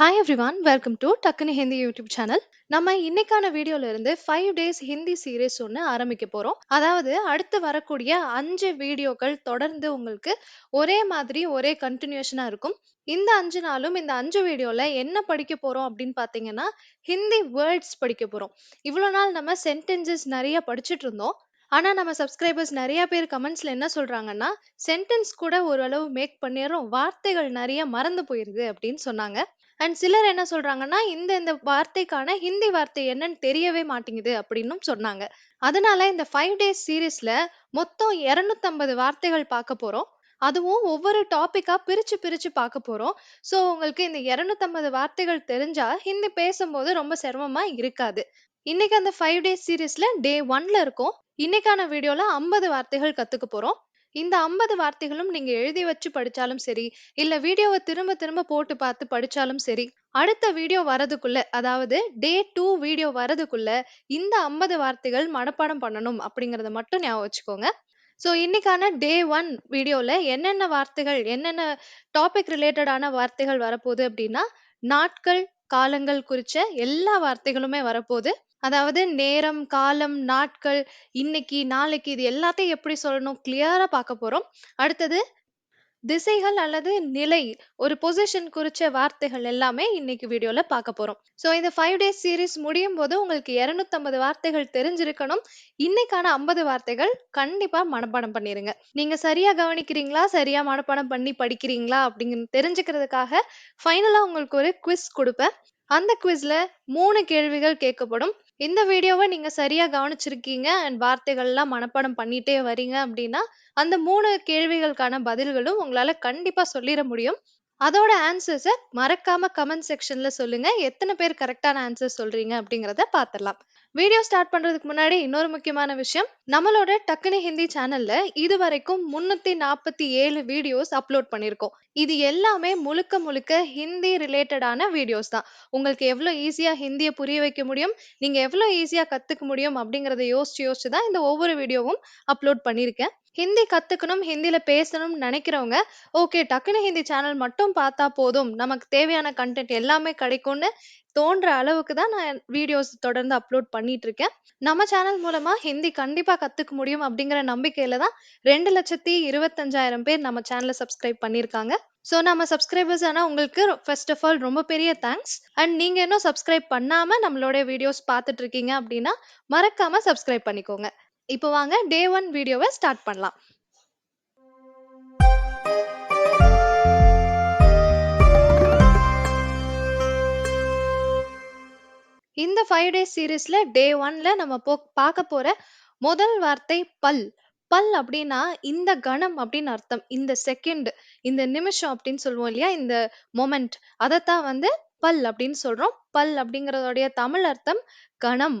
Hi everyone welcome to டக்குனு Hindi YouTube channel நம்ம இன்னைக்கான வீடியோல இருந்து ஃபைவ் டேஸ் ஹிந்தி சீரீஸ் ஒன்று ஆரம்பிக்க போறோம். அதாவது அடுத்து வரக்கூடிய அஞ்சு வீடியோக்கள் தொடர்ந்து உங்களுக்கு ஒரே மாதிரி ஒரே கண்டினியூஷனா இருக்கும். இந்த அஞ்சு நாளும் இந்த அஞ்சு வீடியோல என்ன படிக்க போறோம் அப்படின்னு பாத்தீங்கன்னா ஹிந்தி வேர்ட்ஸ் படிக்க போறோம். இவ்வளோ நாள் நம்ம சென்டென்சஸ் நிறைய படிச்சுட்டு இருந்தோம். ஆனால் நம்ம சப்ஸ்கிரைபர்ஸ் நிறைய பேர் கமெண்ட்ஸில் என்ன சொல்கிறாங்கன்னா சென்டென்ஸ் கூட ஓரளவு மேக் பண்ணிடுறோம். வார்த்தைகள் நிறைய மறந்து போயிருது அப்படின்னு சொன்னாங்க. அண்ட் சிலர் என்ன சொல்றாங்கன்னா இந்த இந்த வார்த்தைக்கான ஹிந்தி வார்த்தை என்னன்னு தெரியவே மாட்டேங்குது அப்படின்னும் சொன்னாங்க. அதனால இந்த ஃபைவ் டேஸ் சீரீஸ்ல மொத்தம் 250 வார்த்தைகள் பார்க்க போறோம். அதுவும் ஒவ்வொரு டாபிக்கா பிரிச்சு பிரிச்சு பார்க்க போறோம். ஸோ உங்களுக்கு இந்த 250 வார்த்தைகள் தெரிஞ்சா ஹிந்தி பேசும்போது ரொம்ப சிரமமா இருக்காது. இன்னைக்கு அந்த ஃபைவ் டேஸ் சீரீஸ்ல டே ஒன்ல இருக்கும். இன்னைக்கான வீடியோல 50 வார்த்தைகள் கத்துக்க போறோம். இந்த 50 வார்த்தைகளும் நீங்க எழுதி வச்சு படிச்சாலும் சரி இல்ல வீடியோவை திரும்ப திரும்ப போட்டு பார்த்து படிச்சாலும் சரி அடுத்த வீடியோ வரதுக்குள்ள அதாவது டே டூ வீடியோ வரதுக்குள்ள இந்த 50 வார்த்தைகள் மனப்பாடம் பண்ணணும் அப்படிங்கறத மட்டும் ஞாபகம் வச்சுக்கோங்க. ஸோ இன்னைக்கான டே ஒன் வீடியோல என்னென்ன வார்த்தைகள் என்னென்ன டாபிக் ரிலேட்டடான வார்த்தைகள் வரப்போகுது அப்படின்னா நாட்கள் காலங்கள் குறிச்ச எல்லா வார்த்தைகளுமே வரப்போகுது. அதாவது நேரம் காலம் நாட்கள் இன்னைக்கு நாளைக்கு இது எல்லாத்தையும் எப்படி சொல்லணும்? கிளியரா பார்க்க போறோம். அடுத்தது திசைகள் அல்லது நிலை ஒரு பொசிஷன் குறிச்ச வார்த்தைகள் எல்லாமே இன்னைக்கு வீடியோல பார்க்க போறோம். ஸோ இந்த ஃபைவ் டேஸ் சீரீஸ் முடியும் போது உங்களுக்கு 250 வார்த்தைகள் தெரிஞ்சிருக்கணும். இன்னைக்கான 50 வார்த்தைகள் கண்டிப்பா மனப்பாடம் பண்ணிருங்க. நீங்க சரியா கவனிக்கிறீங்களா? சரியா மனப்பாடம் பண்ணி படிக்கிறீங்களா? அப்படின்னு தெரிஞ்சுக்கிறதுக்காக ஃபைனலா உங்களுக்கு ஒரு குவிஸ் கொடுப்பேன். அந்த குவிஸ்ல மூணு கேள்விகள் கேட்கப்படும். இந்த வீடியோவை நீங்க சரியா கவனிச்சிருக்கீங்க. அண்ட் வார்த்தைகள்லாம் மனப்பாடம் பண்ணிட்டே வரீங்க அப்படின்னா அந்த மூணு கேள்விகளுக்கான பதில்களும் உங்களால கண்டிப்பா சொல்லிட முடியும். அதோட ஆன்சர்ஸை மறக்காம கமெண்ட் செக்ஷன்ல சொல்லுங்க. எத்தனை பேர் கரெக்டான ஆன்சர் சொல்றீங்க அப்படிங்கிறத பார்த்துடலாம் வீடியோ ஸ்டார்ட் பண்றதுக்கு முன்னாடி இன்னொரு முக்கியமான விஷயம். நம்மளோட டக்குனு ஹிந்தி சேனல்ல இது வரைக்கும் முன்னூத்தி நாற்பத்தி ஏழு வீடியோஸ் அப்லோட் பண்ணியிருக்கோம். இது எல்லாமே முழுக்க முழுக்க ஹிந்தி ரிலேட்டடான வீடியோஸ் தான். உங்களுக்கு எவ்வளோ ஈஸியா ஹிந்தியை புரிய வைக்க முடியும் நீங்க எவ்வளோ ஈஸியா கத்துக்க முடியும் அப்படிங்கிறத யோசிச்சு யோசிச்சு தான் இந்த ஒவ்வொரு வீடியோவும் அப்லோட் பண்ணியிருக்கேன். ஹிந்தி கத்துக்கணும் ஹிந்தில பேசணும்னு நினைக்கிறவங்க ஓகே டக்குனு ஹிந்தி சேனல் மட்டும் பார்த்தா போதும். நமக்கு தேவையான கண்டென்ட் எல்லாமே கிடைக்கும்னு தோன்ற அளவுக்கு தான் நான் வீடியோஸ் தொடர்ந்து அப்லோட் பண்ணிட்டு இருக்கேன் நம்ம சேனல் மூலமா ஹிந்தி கண்டிப்பா கத்துக்க முடியும் அப்படிங்கிற நம்பிக்கையில தான் ரெண்டு லட்சத்தி இருபத்தஞ்சாயிரம் பேர் நம்ம சேனலை சப்ஸ்கிரைப் பண்ணியிருக்காங்க. ஸோ நம்ம சப்ஸ்கிரைபர்ஸ் ஆனால் உங்களுக்கு ஃபர்ஸ்ட் ஆஃப் ஆல் ரொம்ப பெரிய தேங்க்ஸ் அண்ட் நீங்க இன்னும் சப்ஸ்கிரைப் பண்ணாம நம்மளோட வீடியோஸ் பார்த்துட்டு இருக்கீங்க அப்படின்னா மறக்காம சப்ஸ்கிரைப் பண்ணிக்கோங்க. இப்போ வாங்க டே ஒன் வீடியோவை ஸ்டார்ட் பண்ணலாம். இந்த ஃபைவ் டேஸ் சீரீஸில் டே ஒன்ல நம்ம போ பார்க்க போற முதல் வார்த்தை பல். பல் அப்படின்னா இந்த கணம் அப்படின்னு அர்த்தம். இந்த செகண்ட் இந்த நிமிஷம் அப்படின்னு சொல்லுவோம் இல்லையா? இந்த மொமெண்ட் அதைத்தான் வந்து பல் அப்படின்னு சொல்றோம். பல் அப்படிங்கறதோடைய தமிழ் அர்த்தம் கணம்.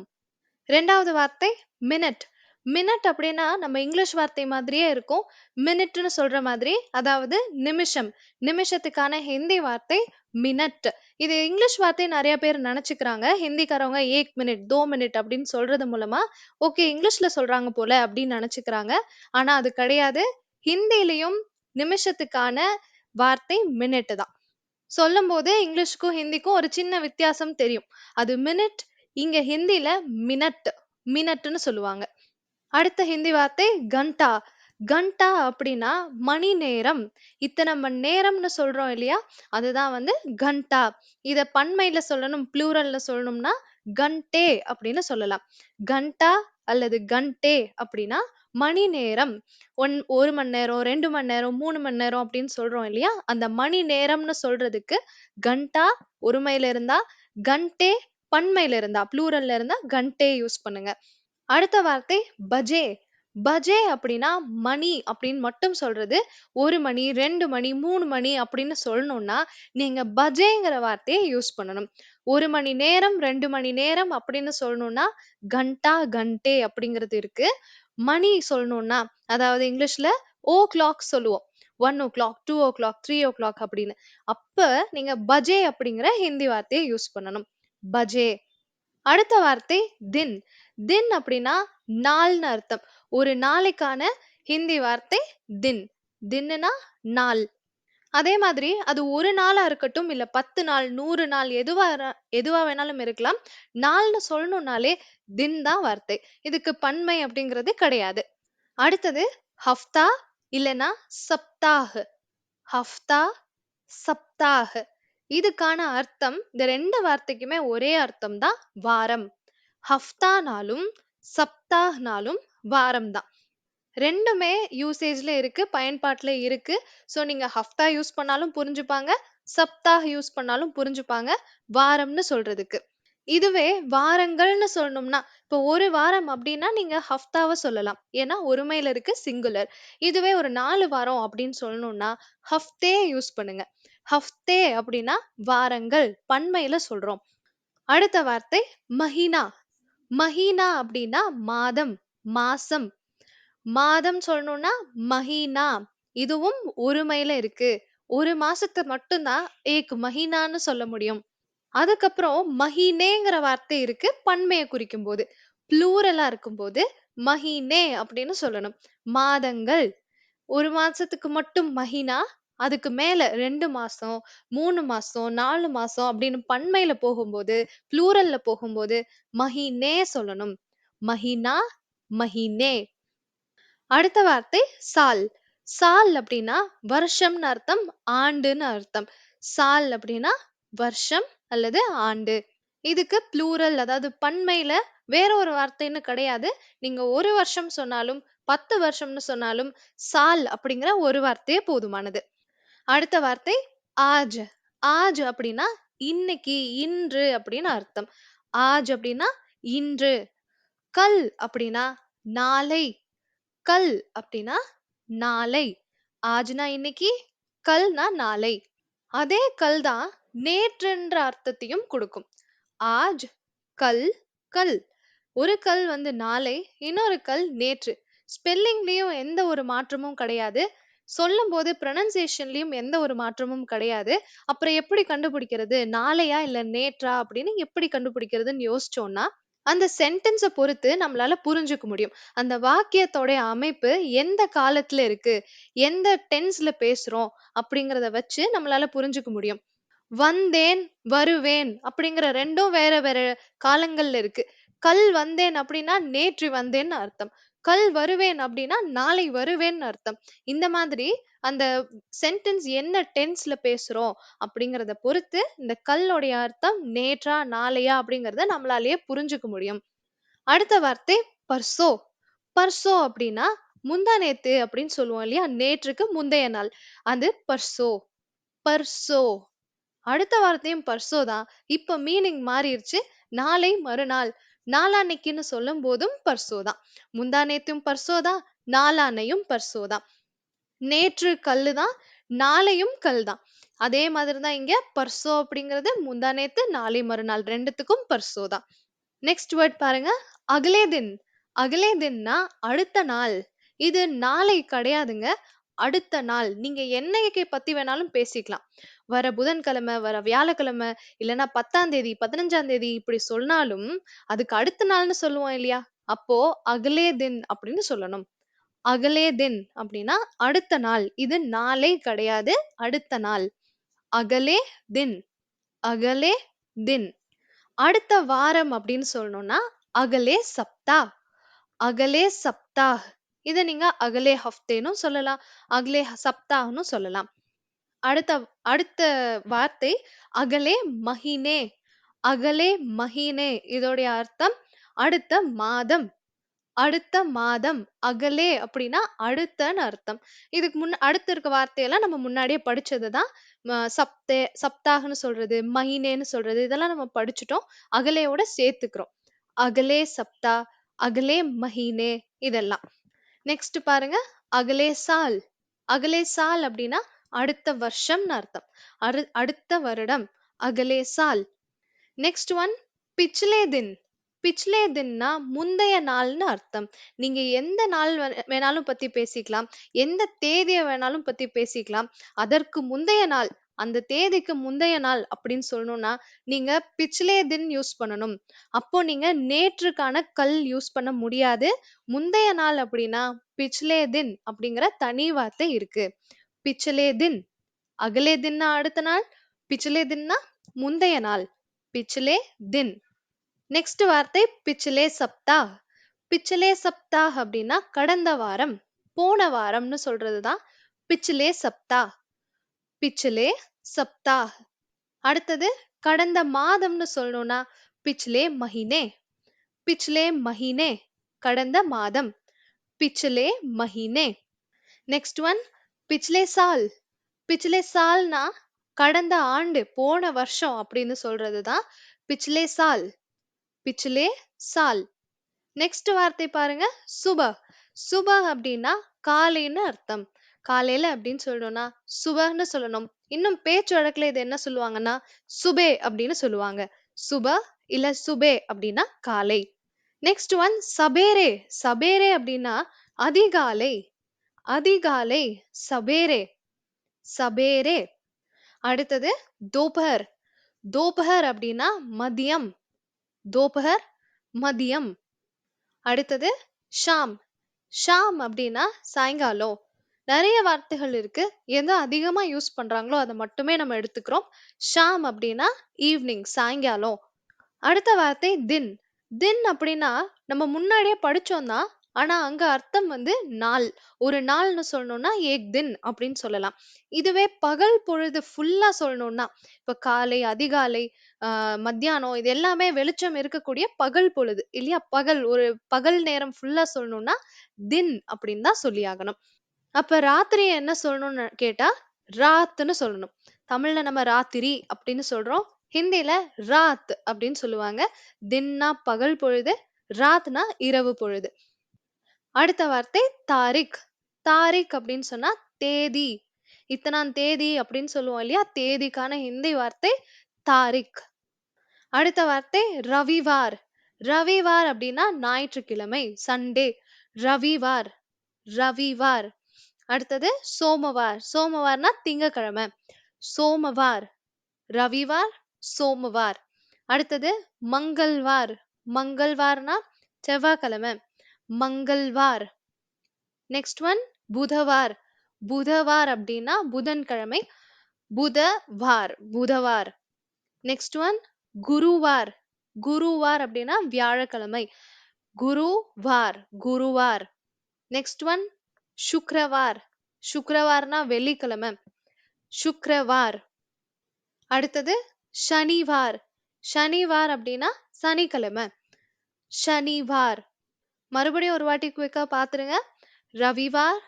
ரெண்டாவது வார்த்தை மினிட் மினிட் அப்படின்னா நம்ம இங்கிலீஷ் வார்த்தை மாதிரியே இருக்கும். மினிட்னு சொல்ற மாதிரி அதாவது நிமிஷம். நிமிஷத்துக்கான ஹிந்தி வார்த்தை மினட். இது இங்கிலீஷ் வார்த்தை நிறைய பேர் நினைச்சுக்கிறாங்க. ஹிந்திக்காரவங்க ஏக் மினிட் தோ மினிட் அப்படின்னு சொல்றது மூலமா ஓகே இங்கிலீஷ்ல சொல்றாங்க போல அப்படின்னு நினைச்சுக்கிறாங்க. ஆனா அது கிடையாது. ஹிந்திலையும் நிமிஷத்துக்கான வார்த்தை மினிட் தான். சொல்லும் போதே இங்கிலீஷ்க்கும் ஹிந்திக்கும் ஒரு சின்ன வித்தியாசம் தெரியும். அது மினிட் இங்க ஹிந்தில மினட் மினட்னு சொல்லுவாங்க. அடுத்த ஹிந்தி வார்த்தை கண்டா. கண்டா அப்படின்னா மணி நேரம். இத்தனை மணி நேரம்னு சொல்றோம் இல்லையா? அதுதான் வந்து கண்டா. இத பன்மையில சொல்லணும் ப்ளூரல்ல சொல்லணும்னா கண்டே அப்படின்னு சொல்லலாம். கண்டா அல்லது கண்டே அப்படின்னா மணி நேரம். ஒன் ஒரு மணி நேரம் ரெண்டு மணி நேரம் மூணு மணி நேரம் அப்படின்னு சொல்றோம் இல்லையா? அந்த மணி நேரம்னு சொல்றதுக்கு கண்டா ஒருமையில இருந்தா கண்டே பன்மையில இருந்தா ப்ளூரல்ல இருந்தா கண்டே யூஸ் பண்ணுங்க. அடுத்த வார்த்தை பஜே. பஜே அப்படின்னா மணி அப்படின்னு மட்டும் சொல்றது. ஒரு மணி ரெண்டு மணி மூணு மணி அப்படின்னு சொல்லணும்னா நீங்க பஜேங்கிற வார்த்தையை யூஸ் பண்ணணும். ஒரு மணி நேரம் ரெண்டு மணி நேரம் அப்படின்னு சொல்லணும்னா கண்டா கண்டே அப்படிங்கிறது இருக்கு. மணி சொல்லணும்னா அதாவது இங்கிலீஷ்ல ஓ கிளாக் சொல்லுவோம். One o'clock two o'clock three o'clock அப்படின்னு. அப்ப நீங்க பஜே அப்படிங்கிற ஹிந்தி வார்த்தையை யூஸ் பண்ணணும். பஜே. அடுத்த வார்த்தை தின். தின் அப்படின்னா நாள்னு அர்த்தம் ஒரு நாளைக்கான ஹிந்தி வார்த்தை தின் தின்னுனா நாள் அதே மாதிரி அது ஒரு நாளா இருக்கட்டும், இல்ல 10 நாள், நூறு நாள் எதுவா எதுவா வேணாலும் இருக்கலாம். நாள்னு சொல்லணும்னாலே தின் தான் வார்த்தை. இதுக்கு பன்மை அப்படிங்கிறது கிடையாது. அடுத்தது ஹஃப்தா இல்லனா சப்தாஹ். ஹஃப்தா, சப்தாஹ். இதுக்கான அர்த்தம் இந்த ரெண்டு வார்த்தைக்குமே ஒரே அர்த்தம் தான் வாரம். ஹஃப்தானாலும், சப்தாஹ்னாலும் வாரம் தான். ரெண்டுமே யூசேஜ்ல இருக்கு, பயன்பாட்டில் இருக்கு. ஸோ நீங்க ஹஃப்தா யூஸ் பண்ணாலும் புரிஞ்சுப்பாங்க, சப்தாஹ் யூஸ் பண்ணாலும் புரிஞ்சுப்பாங்க, வாரம்னு சொல்றதுக்கு. இதுவே வாரங்கள்னு சொல்லணும்னா, இப்போ ஒரு வாரம் அப்படின்னா நீங்க ஹஃப்தாவை சொல்லலாம். ஏன்னா ஒருமையில இருக்கு சிங்குலர். இதுவே ஒரு நாலு வாரம் அப்படின்னு சொல்லணும்னா, ஹஃப்தே யூஸ் பண்ணுங்க. ஹஃப்தே அப்படின்னா வாரங்கள், பன்மையில சொல்றோம். அடுத்த வார்த்தை மஹினா மஹீனா அப்படின்னா மாதம், மாசம். மாதம் சொல்லணும்னா மஹீனா. இதுவும் ஒருமையில இருக்கு. ஒரு மாசத்தை மட்டும் தான் ஏக் மஹீனான்னு சொல்ல முடியும். அதுக்கப்புறம் மஹீனேங்கிற வார்த்தை இருக்கு பன்மையை குறிக்கும் போது ப்ளூரலா இருக்கும்போது மஹீனே அப்படின்னு சொல்லணும். மாதங்கள். ஒரு மாசத்துக்கு மட்டும் மஹீனா, அதுக்கு மேல 2 மாசம், 3 மாசம், 4 மாசம் அப்படின்னு பன்மையில போகும்போது, ப்ளூரல்ல போகும்போது மஹினே சொல்லணும். மஹினா மஹினே அடுத்த வார்த்தை சால். சால் அப்படின்னா வருஷம்னு அர்த்தம், ஆண்டுன்னு அர்த்தம். சால் அப்படின்னா வருஷம் அல்லது ஆண்டு. இதுக்கு ப்ளூரல் அதாவது பன்மையில வேற ஒரு வார்த்தைன்னு கிடையாது. நீங்க ஒரு வருஷம் சொன்னாலும், 10 வருஷம்னு சொன்னாலும், சால் அப்படிங்கிற ஒரு வார்த்தையே போதுமானது. அடுத்த வார்த்தை ஆஜ். ஆஜ் அப்படின்னா இன்னைக்கு, இன்று அப்படின்னு அர்த்தம். ஆஜ் அப்படின்னா இன்று. கல் அப்படின்னா நாளை. கல் அப்படின்னா நாளை. ஆஜ்னா இன்னைக்கு, கல்னா நாளை. அதே கல் தான் நேற்றுன்ற அர்த்தத்தையும் கொடுக்கும். ஆஜ், கல், கல். ஒரு கல் வந்து நாளை, இன்னொரு கல் நேற்று. ஸ்பெல்லிங்லயும் எந்த ஒரு மாற்றமும் கிடையாது. சொல்லும்போது ப்ரொனன்சியேஷன்லயும் எந்த ஒரு மாற்றமும் கிடையாது. அப்புறம் எப்படி கண்டுபிடிக்கிறது? நாளையா இல்ல நேற்றா அப்படின்னு எப்படி கண்டுபிடிக்கிறதுன்னு யோசிச்சோம்னா, அந்த சென்டென்ஸ பொறுத்து நம்மளால புரிஞ்சுக்க முடியும். அந்த வாக்கியத்தோட அமைப்பு எந்த காலத்துல இருக்கு? எந்த டென்ஸ்ல பேசுறோம்? அப்படிங்கிறத வச்சு நம்மளால புரிஞ்சுக்க முடியும். வந்தேன், வருவேன் அப்படிங்கிற ரெண்டும் வேற வேற காலங்கள்ல இருக்கு. கல் வந்தேன் அப்படின்னா நேற்று வந்தேன்னு அர்த்தம். கல் வருவேன் அப்படின்னா நாளை வருவேன்னு அர்த்தம். இந்த மாதிரி அந்த சென்டென்ஸ் என்ன டென்ஸ்ல பேசுறோம் அப்படிங்கறத பொறுத்து இந்த கல்லுடைய அர்த்தம் நேற்றா, நாளையா அப்படிங்கறத நம்மளாலேயே புரிஞ்சுக்க முடியும். அடுத்த வார்த்தை பர்சோ. பர்சோ அப்படின்னா முந்தா நேத்து அப்படின்னு சொல்லுவோம் இல்லையா? நேற்றுக்கு முந்தைய நாள். அது பர்சோ. பர்சோ. அடுத்த வார்த்தையும் பர்சோ தான். இப்ப மீனிங் மாறிடுச்சு நாளை மறுநாள். நாளான்னைக்குன்னு சொல்லும்போதும் பர்சோ தான். முந்தானேத்தும் பர்சோ தான். நாளான்னையும் பர்சோ தான். நேற்று கல்லு தான். நாளையும் கல் தான். அதே மாதிரி தான் இங்க பர்சோ அப்படிங்கிறது முந்தானேத்து நாளை மறுநாள் ரெண்டுத்துக்கும் பர்சோ தான். நெக்ஸ்ட் வேர்ட் பாருங்க. அகலே தின். அகலே தின்னா அடுத்த நாள். இது நாளை கிடையாதுங்க. அடுத்த நாள். நீங்க என்னைக்கு பத்தி வேணாலும் பேசிக்கலாம். வர புதன்கிழமை, வர வியாழக்கிழமை, இல்லைன்னா பத்தாம் தேதி, 15ஆம் தேதி இப்படி சொன்னாலும், அதுக்கு அடுத்த நாள்னு சொல்லுவோம் இல்லையா? அப்போ அகலே தின் அப்படின்னு சொல்லணும். அகலே தின் அப்படின்னா அடுத்த நாள். இது நாளே கிடையாது. அடுத்த நாள். அகலே தின். அகலே தின். அடுத்த வாரம் அப்படின்னு சொல்லணும்னா, அகலே சப்தா. அகலே சப்தா இத நீங்க அகலே ஹஃப்தேன்னும் சொல்லலாம். அகலே சப்தாஹ்னும் சொல்லலாம். அடுத்த அடுத்த வார்த்தை அகலே மஹீனே. அகலே மஹீனே. இதோடைய அர்த்தம் அடுத்த மாதம். அடுத்த மாதம். அகலே அப்படின்னா அடுத்தன்னு அர்த்தம். இதுக்கு முன்ன அடுத்து இருக்க வார்த்தையெல்லாம் நம்ம முன்னாடியே படிச்சது தான். ம சப்தே சப்தாஹ்ன்னு சொல்றது, மஹினேன்னு சொல்றது இதெல்லாம் நம்ம படிச்சுட்டோம். அகலேயோட சேர்த்துக்கிறோம். அகலே சப்தா, அகலே மஹீனே இதெல்லாம். நெக்ஸ்ட் பாருங்க. அகலே சால். அகலே சால் அப்படின்னா அடுத்த வருஷம்னு அர்த்தம். அரு அடுத்த வருடம். அகலே சால். நெக்ஸ்ட் ஒன் பிச்லே தின். பிச்லே தின்னா முந்தைய நாள்னு அர்த்தம். நீங்க எந்த நாள் வேணாலும் பத்தி பேசிக்கலாம். எந்த தேதியை வேணாலும் பத்தி பேசிக்கலாம். அதற்கு முந்தைய நாள், அந்த தேதிக்கு முந்தைய நாள் அப்படின்னு சொல்லணும்னா, நீங்க பிச்சிலே தின் யூஸ் பண்ணணும். அப்போ நீங்க நேற்றுக்கான கல் யூஸ் பண்ண முடியாது. முந்தைய நாள் அப்படின்னா பிச்லே தின் அப்படிங்கிற தனி வார்த்தை இருக்கு. பிச்சிலே தின். அகலே தின்னா அடுத்த நாள் பிச்சிலே தின்னா முந்தைய நாள் பிச்சலே தின் நெக்ஸ்ட் வார்த்தை பிச்சலே சப்தா பிச்சிலே சப்தா அப்படின்னா கடந்த வாரம் போன வாரம்னு சொல்றதுதான் பிச்சிலே சப்தா பிச்சலே சப்தா அடுத்தது கடந்த மாதம்னு சொல்லணும்னா பிச்லே மஹினே பிச்லே மஹினே கடந்த மாதம். பிச்லே மஹினே நெக்ஸ்ட் ஒன் பிச்லே சால். பிச்லே சால்னா கடந்த ஆண்டு போன வருஷம் அப்படின்னு சொல்றதுதான் பிச்லே சால். பிச்லே சால். நெக்ஸ்ட் வார்த்தை பாருங்க சுப. சுப அப்படின்னா காலைன்னு அர்த்தம். காலையில அப்படின்னு சொல்லணும்னா சுபன்னு சொல்லணும். இன்னும் பேச்சு வழக்குல இது என்ன சொல்லுவாங்கன்னா சுபே அப்படின்னு சொல்லுவாங்க. சுப இல்ல சுபே அப்படின்னா காலை. Next one சபேரே. சபேரே அப்படின்னா அதிகாலை. அதிகாலை சபேரே. சபேரே. அடுத்தது தோபஹர் தோபஹர் அப்படின்னா மதியம். தோபஹர் மதியம். அடுத்தது ஷாம். ஷாம் அப்படின்னா சாயங்காலம். நிறைய வார்த்தைகள் இருக்கு. எதை அதிகமா யூஸ் பண்றாங்களோ அதை மட்டுமே நம்ம எடுத்துக்கிறோம். ஷாம் அப்படின்னா ஈவினிங் சாயங்காலம். அடுத்த வார்த்தை தின். தின் அப்படின்னா நம்ம முன்னாடியே படிச்சோம்னா ஆனா அங்க அர்த்தம் வந்து நாள். ஒரு நாள்னு சொல்லணும்னா ஏக் தின் அப்படின்னு சொல்லலாம். இதுவே பகல் பொழுது ஃபுல்லா சொல்லணும்னா இப்ப காலை அதிகாலை ஆஹ் மத்தியானம் இது எல்லாமே வெளிச்சம் இருக்கக்கூடிய பகல் பொழுது இல்லையா? பகல் ஒரு பகல் நேரம் ஃபுல்லா சொல்லணும்னா தின் அப்படின்னு தான் சொல்லி ஆகணும். அப்ப ராத்திரி என்ன சொல்லணும்னு கேட்டா ராத்துன்னு சொல்லணும். தமிழ்ல நம்ம ராத்திரி அப்படின்னு சொல்றோம். ஹிந்தியில ராத் அப்படின்னு சொல்லுவாங்க. தின்னா பகல் பொழுது ராத்னா இரவு பொழுது. அடுத்த வார்த்தை தாரிக். தாரிக் அப்படின்னு சொன்னா தேதி. இத்தனாம் தேதி அப்படின்னு சொல்லுவோம் இல்லையா? தேதிக்கான ஹிந்தி வார்த்தை தாரிக். அடுத்த வார்த்தை ரவிவார். ரவிவார் அப்படின்னா ஞாயிற்றுக்கிழமை சண்டே. ரவிவார். ரவிவார். அடுத்தது சோமவார். சோமவார்னா திங்கக்கிழமை. சோமவார். ரவிவார் சோமவார். அடுத்தது மங்கள்வார். மங்கள்வார்னா செவ்வாய்க்கிழமை. மங்கள்வார். Next one புதவார். புதவார் அப்படின்னா புதன்கிழமை. புதவார் புதவார். Next one குருவார். குருவார் அப்படின்னா வியாழக்கிழமை. குருவார் குருவார். Next one சுக்ரவார். சுக்ரவார்னா வெள்ளிக்கிழமை. சுக்ரவார். அடுத்தது சனிவார். சனிவார் அப்படின்னா சனிக்கிழமை. சனிவார். மறுபடியும் ஒரு வாட்டி குயிக்கா பாத்துருங்க ரவிவார்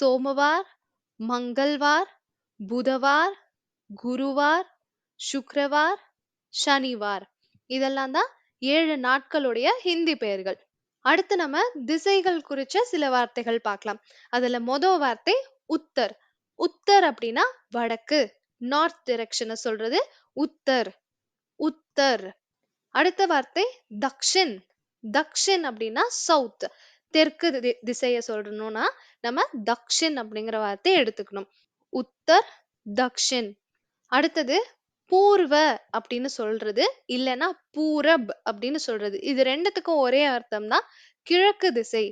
சோமவார் மங்கள்வார் புதவார் குருவார் சுக்ரவார் சனிவார். இதெல்லாம் தான் ஏழு நாட்களுடைய ஹிந்தி பெயர்கள். அடுத்து நம்ம திசைகள் குறிச்ச சில வார்த்தைகள் பார்க்கலாம். அதுல மொத வார்த்தை உத்தர். உத்தர் அப்படின்னா வடக்கு. நார்த் டிரெக்ஷனை சொல்றது உத்தர். உத்தர். அடுத்த வார்த்தை தக்ஷின். தக்ஷின் அப்படின்னா சவுத் தெற்கு தி- சொல்லணும்னா நம்ம தக்ஷின் அப்படிங்கிற வார்த்தையை எடுத்துக்கணும். உத்தர் தக்ஷின். அடுத்தது பூர்வ அப்படின்னு சொல்றது இல்லைன்னா பூரப் அப்படின்னு சொல்றது. இது ரெண்டுத்துக்கும் ஒரே அர்த்தம் தான் கிழக்கு திசை.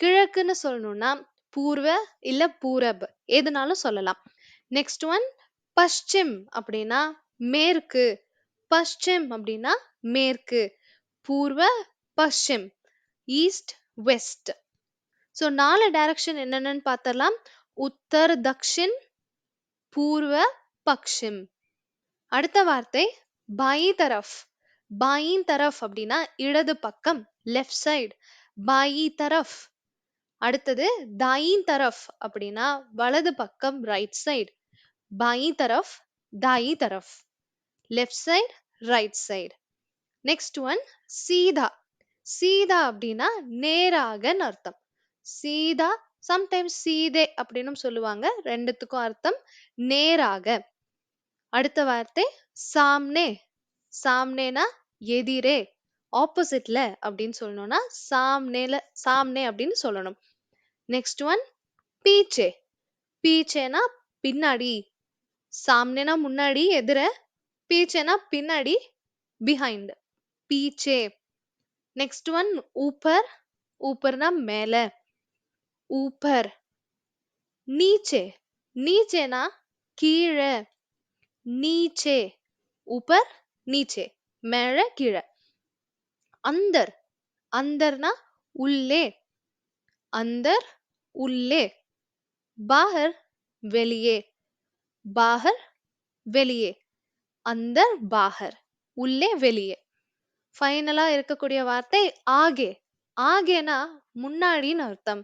கிழக்குன்னு சொல்லணும்னா பூர்வ இல்ல பூரப். எதுனாலும் சொல்லலாம். நெக்ஸ்ட் ஒன் பஷ்சிம் அப்படின்னா மேற்கு. பஷ்சிம் அப்படின்னா மேற்கு. பூர்வ பஷ்சிம். ஈஸ்ட் வெஸ்ட் ஸோ நாலு டைரக்ஷன் என்னென்னு பார்த்தலாம் உத்தர் தக்ஷின் பூர்வ பக்ஷிம். அடுத்த வார்த்தை பாயி தரஃப். பாயின் தரஃப் அப்படின்னா இடது பக்கம் லெஃப்ட் சைடு பாயி தரஃப். அடுத்தது தாயின் தரஃப் அப்படின்னா வலது பக்கம் ரைட் சைடு பாயி தரஃப் தாயி தரஃப். Left side right side next one Sita. சீதா அப்படின்னா நேராகன்னு அர்த்தம். சீதா சம்டைம்ஸ் சீதே அப்படின்னு சொல்லுவாங்க. ரெண்டுத்துக்கும் அர்த்தம் நேராக. அடுத்த வார்த்தை சாம்னே. சாம்னேனா எதிரே ஆப்போசிட்ல அப்படின்னு சொல்லணும்னா சாம்னேல சாம்னே அப்படின்னு சொல்லணும். Next one பீச்சே. பீச்சேனா பின்னாடி. சாம்னேனா முன்னாடி எதிர. பீச்சேனா பின்னாடி பிஹைண்ட் பீச்சே. நெக்ஸ்ட் ஒன் ஊப்பர். ஊப்பர்னா மேல. ஊப்பர். நீச்சே. நீச்சேனா கீழே. நீச்சே. ऊपर நீச்சே. மேல கீழே. அந்தர். அந்தர்னா உள்ளே. அந்தர் உள்ளே. பாகர் வெளியே. பாகர் வெளியே. அந்தர் பாகர். உள்ளே வெளியே. ஃபைனலா இருக்கக்கூடிய வார்த்தை ஆகே. ஆகேனா முன்னாடின்னு அர்த்தம்.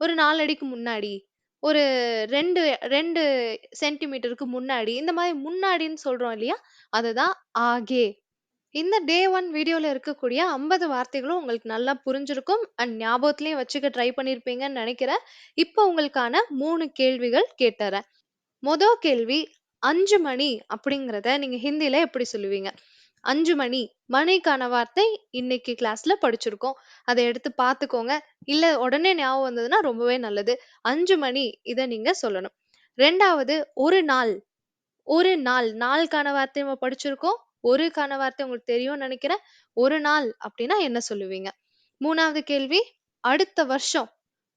ஒரு நாலடிக்கு முன்னாடி. ஒரு 2 2 சென்டிமீட்டருக்கு முன்னாடி, இந்த மாரி முன்னாடின்னு சொல்றோம் இல்லையா? அதுதான் ஆகே. இந்த டே 1 வீடியோல இருக்கக்கூடிய 50 வார்த்தைகளும் உங்களுக்கு நல்லா புரிஞ்சிருக்கும் அண்ட் ஞாபகத்திலயும் வச்சுக்க ட்ரை பண்ணியிருப்பீங்கன்னு நெனைக்கிறேன். இப்போ உங்களுக்கான 3 கேள்விகள் கேட்டர்றேன். மொத கேள்வி 5 மணி அப்படிங்கிறத நீங்க ஹிந்தியில் எப்படி சொல்லுவீங்க? அஞ்சு மணி, மணிக்கான வார்த்தை இன்னைக்கு கிளாஸ்ல படிச்சிருக்கோம். அதை எடுத்து பார்த்துக்கோங்க. இல்ல உடனே ஞாபகம் வந்ததுன்னா ரொம்பவே நல்லது. அஞ்சு மணி இதை நீங்க சொல்லணும். ரெண்டாவது ஒரு நாள். ஒரு நாள், நாளுக்கான வார்த்தை நம்ம படிச்சிருக்கோம். ஒருக்கான வார்த்தை உங்களுக்கு தெரியும்னு நினைக்கிறேன் ஒரு நாள் அப்படின்னா என்ன சொல்லுவீங்க? மூணாவது கேள்வி அடுத்த வருஷம்.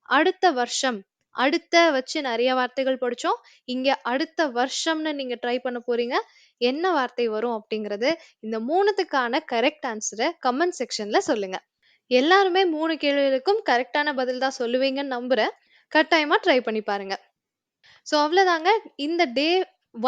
அடுத்த வருஷம். அடுத்த வச்சு நிறைய வார்த்தைகள் படிச்சோம். இங்க அடுத்த வருஷம்னு நீங்க ட்ரை பண்ண போறீங்க. என்ன வார்த்தை வரும் அப்படிங்கிறது, இந்த மூணுத்துக்கான கரெக்ட் ஆன்சரை கமெண்ட் செக்ஷன்ல சொல்லுங்க. எல்லாருமே மூணு கேள்விகளுக்கும் கரெக்டான பதில் தான் சொல்லுவீங்கன்னு நம்புறேன். கட்டாயமா ட்ரை பண்ணி பாருங்க. ஸோ அவ்வளோதாங்க இந்த டே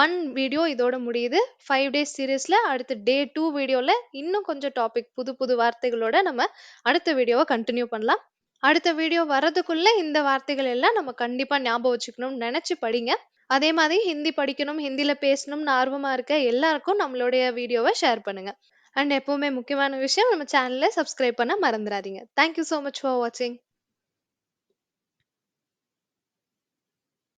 ஒன் வீடியோ இதோட முடியுது. ஃபைவ் டேஸ் சீரீஸில் அடுத்து டே டூ வீடியோவில் இன்னும் கொஞ்சம் டாபிக் புது புது வார்த்தைகளோட நம்ம அடுத்த வீடியோவை கண்டினியூ பண்ணலாம். அடுத்த வீடியோ வர்றதுக்குள்ளே இந்த வார்த்தைகள் எல்லாம் நம்ம கண்டிப்பாக ஞாபகம் வச்சுக்கணும்னு நினச்சி படிங்க. அதே மாதிரி ஹிந்தி படிக்கணும், ஹிந்தில பேசணும்னு ஆர்வமா இருக்க எல்லாருக்கும் நம்மளுடைய வீடியோவ ஷேர் பண்ணுங்க. அண்ட் எப்பவுமே முக்கியமான விஷயம் நம்ம சேனல சப்ஸ்கிரைப் பண்ண மறந்துறாதீங்க. Thank you so much for வாட்சிங்.